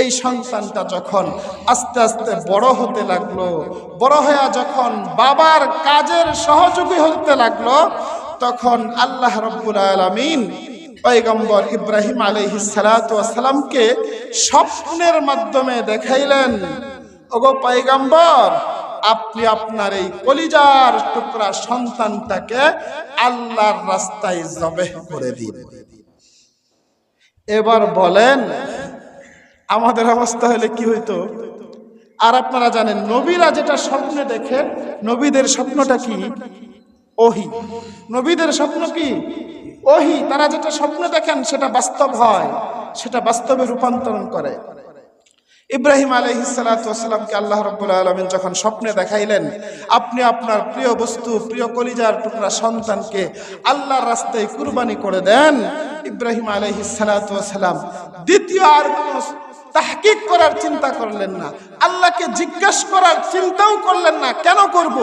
এই সন্তানটা যখন আস্তে আস্তে বড় হতে লাগল, বড় হয়ে যখন বাবার কাজের সহযোগী হতে লাগল, তখন আল্লাহ রব্বুল আলমিন পয়গম্বর ইব্রাহিম আলহি সালাতামকে স্বপ্নের মাধ্যমে দেখাইলেন, ওগো পয়গম্বর, আপনি আপনার এই কলিজার টুকরা সন্তানটাকে আল্লাহর রাস্তায় জবেহ করে দিন। এবার বলেন আমাদের অবস্থা হলে কি হইতো? আর আপনারা জানেন, নবীরা যেটা স্বপ্নে দেখেন, নবীদের স্বপ্নটা কি? ওহি। নবীদের স্বপ্ন কি? ওহি। তারা যেটা স্বপ্ন দেখেন, সেটা বাস্তব হয়, সেটা বাস্তবে রূপান্তরণ করে। ইব্রাহিম আলহিসাল্লামকে আল্লাহ রব্বুল আলমিন যখন স্বপ্নে দেখাইলেন, আপনি আপনার প্রিয় বস্তু, প্রিয় কলিজার টুকরা সন্তানকে আল্লাহর রাস্তায় কুরবানি করে দেন, ইব্রাহিম আলহিসাল্লাম দ্বিতীয় আর কোনো তাহকিক করার চিন্তা করলেন না। আল্লাহকে জিজ্ঞেস করার চিন্তাও করলেন না। কেন করব?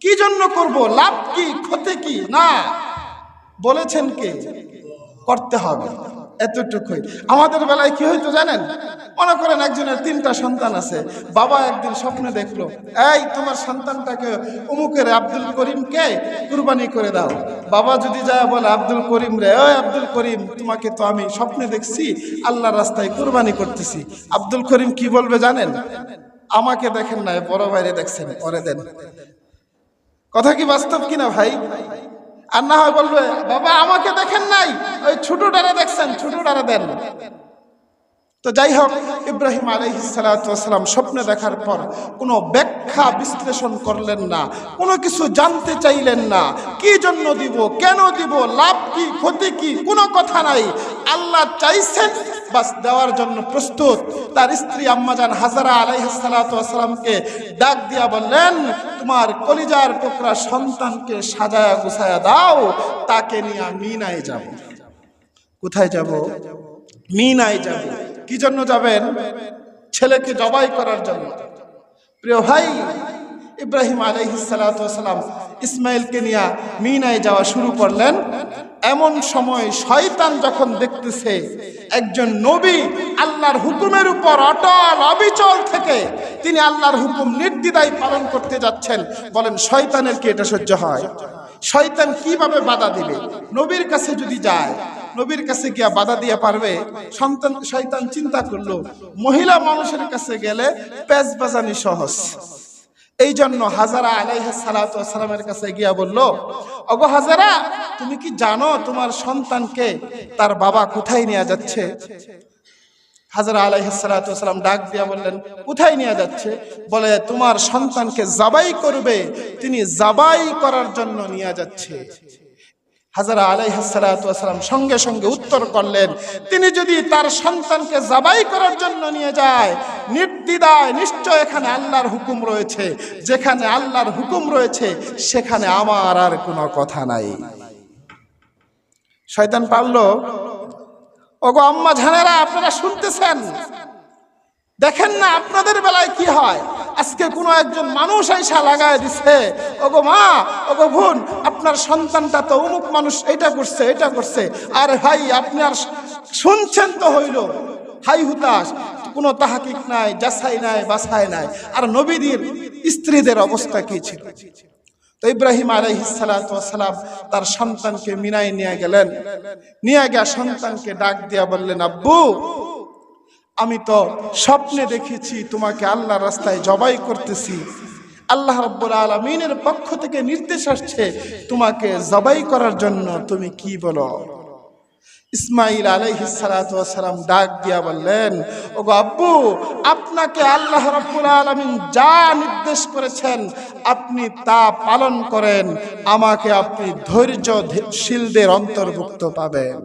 কি জন্য করব? লাভ কি? ক্ষতি কি? না। বলেছেন কে? করতে হবে। এতটুকুই। আমাদের বেলায় কি হইতো জানেন? মনে করেন একজনের তিনটা সন্তান আছে, বাবা একদিন স্বপ্নে দেখল, এই, তোমার সন্তানটাকে অমুকের আব্দুল করিমকে কুরবানি করে দাও। বাবা যদি যায় বলে, আব্দুল করিম রে, ওই আব্দুল করিম, তোমাকে তো আমি স্বপ্নে দেখছি আল্লাহ রাস্তায় কুরবানি করতেছি। আব্দুল করিম কি বলবে জানেন? আমাকে দেখেন না বড় বাইরে দেখছেন পরে দেন। কথা কি বাস্তব কিনা ভাই? আর না হয় বলবে, বাবা, আমাকে দেখেন নাই, ওই ছোটটারে দেখছেন, ছোটটারে দেন। তো যাই হোক, ইব্রাহিম আলহিসাল্লাম স্বপ্নে দেখার পর কোনো ব্যাখ্যা বিশ্লেষণ করলেন না, কোনো কিছু জানতে চাইলেন না, কি জন্য দিব, কেন দিব, লাভ কি, ক্ষতি কি, কোনো কথা নাই। আল্লাহ চাইছেন, বাস দেওয়ার জন্য প্রস্তুত। তার স্ত্রী আম্মাজান হাজারা আলাইহাসালামকে ডাক দিয়া বললেন, তোমার কলিজার টুকরা সন্তানকে সাজায়া গুছায়া দাও, তাকে নিয়ে মিনায় যাব। কোথায় যাব? মিনায় যাব। কি জন্য যাবেন? ছেলেকে জবাই করার জন্য। প্রিয় ভাই, ইব্রাহিম আলহিসাল্লাম ইসমাইলকে নিয়ে মিনায় যাওয়া শুরু করলেন। এমন সময় শয়তান যখন দেখতেছে একজন নবী আল্লাহর হুকুমের উপর অটল, অবিচল থেকে তিনি আল্লাহর হুকুম নির্দ্বিধায় পালন করতে যাচ্ছেন, বলেন, শয়তানের কি এটা সহ্য হয়? শয়তান কীভাবে বাধা দিবে? নবীর কাছে যদি যায় নবীর কাছে গিয়া বাধা দিয়ে পারবে, সন্তান, শয়তান চিন্তা করল, মহিলা মানুষের কাছে গেলে পেজ বাজানি সহজ। এই জন্য হাজারা আলাইহ কাছে গিয়া বলল অগো হাজারা, তুমি কি জানো তোমার সন্তানকে তার বাবা কোথায় নিয়ে যাচ্ছে? হাজারা আলাইহাসালাম ডাক দিয়া বললেন, কোথায় নিয়ে যাচ্ছে? বলে, তোমার সন্তানকে জাবাই করবে, তিনি জাবাই করার জন্য নিয়ে যাচ্ছে। হাজারা আলাইহাসালাম সঙ্গে সঙ্গে উত্তর করলেন, তিনি যদি তার সন্তানকে জাবাই করার জন্য নিয়ে যায় নির্দিদায় নিশ্চয় এখানে আল্লাহর হুকুম রয়েছে, যেখানে আল্লাহর হুকুম রয়েছে, সেখানে আমার আর কোনো কথা নাই। শয়তান পারল, ওগো আম্মা ঝানেরা আপনারা শুনতেছেন? দেখেন না, আপনাদের বেলায় কি হয়? আজকে কোনো একজন মানুষ আইসা লাগায় দিছে, ওগো মা, ওগো বোন, আপনার সন্তানটা তো অমুক মানুষ, এটা করছে এটা করছে। আরে ভাই, আপনি আর শুনছেন তো হইল। হাই হুতাশ, কোনো তাহাকিক নাই, যাচাই নাই, বাছাই নাই। আর নবীদের, স্ত্রীদের অবস্থা কি ছিল? তো ইব্রাহিম আলাইহিসালাম তার সন্তানকে মিনায় নিয়ে গেলেন। নিয়ে গিয়া সন্তানকে ডাক দিয়া বললেন, আব্বু আমি তো স্বপ্নে দেখেছি তোমাকে আল্লাহ রাস্তায় জবাই করতেছি। আল্লাহ রব্বুল আলমিনের পক্ষ থেকে নির্দেশ আসছে তোমাকে জবাই করার জন্য। তুমি কি বলো? ইসমাইল আলাইহিসালাম ডাক দিয়া বললেন ও আব্বু, আপনাকে আল্লাহ রব্বুল আলমিন যা নির্দেশ করেছেন, আপনি তা পালন করেন। আমাকে আপনি ধৈর্যশীলদের অন্তর্ভুক্ত পাবেন।